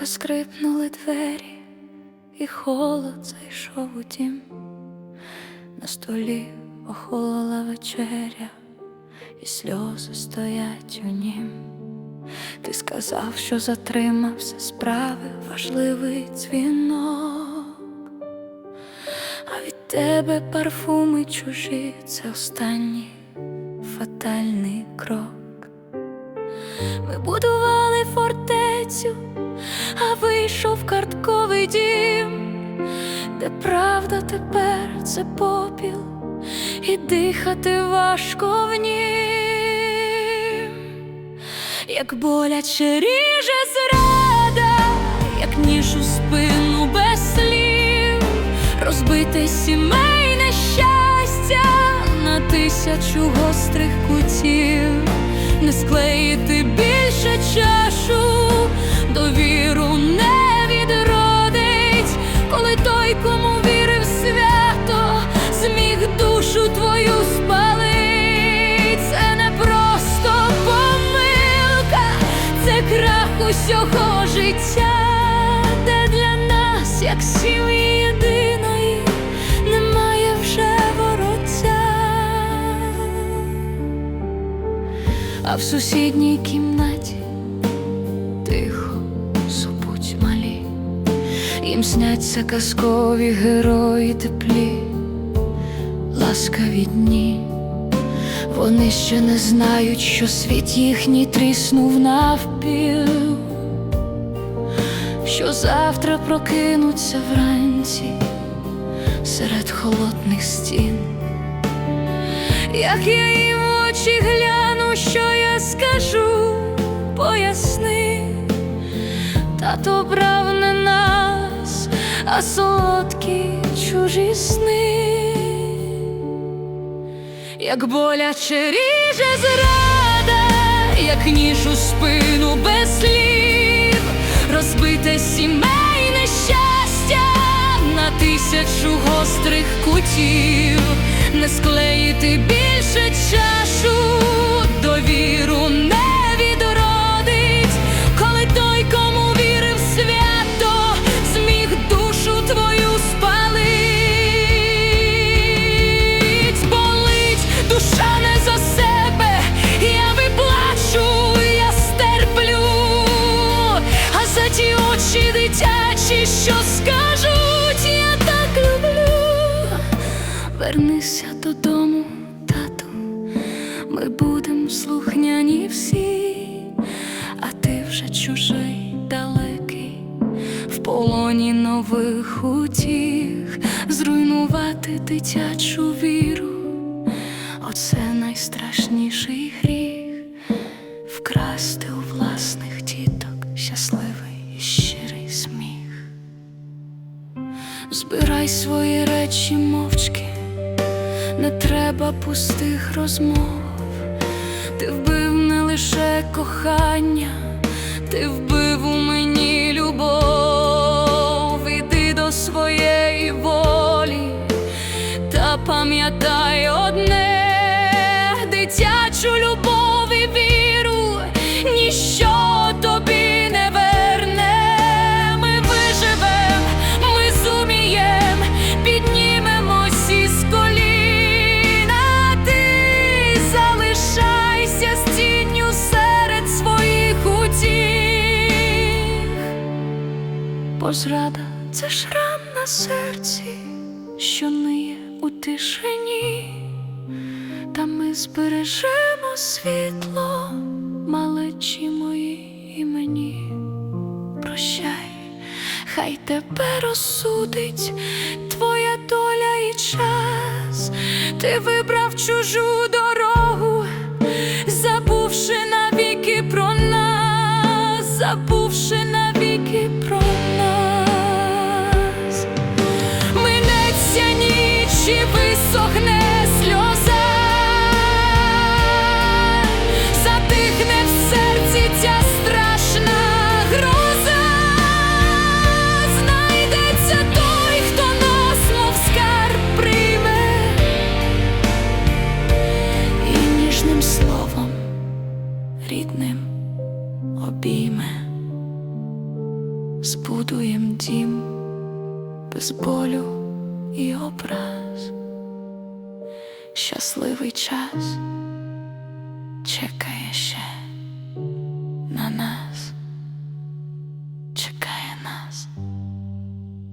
Тихо скрипнули двері, і холод зайшов у дім. На столі охолола вечеря, і сльози стоять у нім. Ти сказав, що затримався справи важливий дзвінок, а від тебе парфуми чужі це останній фатальний крок. Ми будували фортецю, а вийшов картковий дім, де правда тепер це попіл, і дихати важко в нім, як боляче ріже зрада, як ніж у спину без слів, розбите сімейне щастя на тисячу гострих кутів, не склеїти більше чашу, довіру не відродить, коли той, кому вірив свято, зміг душу твою спалить. Це не просто помилка, це крах усього життя, де для нас, як сім'ї єдиної, А в сусідній кімнаті тихо супуть малі, їм сняться казкові герої теплі, ласкаві дні. Вони ще не знають, що світ їхній тріснув навпіл, що завтра прокинуться вранці серед холодних стін. Як я їм очі гляну, що я скажу, поясни, тато брав не нас, а солодкі чужі сни, як боляче ріже зрада, як ніж у спину без слів, розбите сімейне щастя на тисячу гострих кутів, не склеїти більше чашу, довіру не відродить, коли той, кому вірив свято, зміг душу твою спалить, болить душа не за себе, я виплачу, я стерплю, а за ті очі дитячі, що скажуть, я так. Вернися додому, тату, ми будем слухняні всі, а ти вже чужий далекий, в полоні нових утіх, зруйнувати дитячу віру. Оце найстрашніший гріх вкрасти у власних діток щасливий і щирий сміх. Збирай свої речі мовчки, не треба пустих розмов. Ти вбив не лише кохання, ти вбив у мені любов. Іди до своєї волі, та пам'ятай одне, дитячу любов і віру, ніщо Бо зрада це шрам на серці, що ниє у тишині, та ми збережемо світло, малечі мої і мені. Прощай, хай тебе розсудить твоя доля і час. Ти вибрав чужу дорогу, обійме, збудуєм дім без болю і образ, щасливий час чекає ще на нас.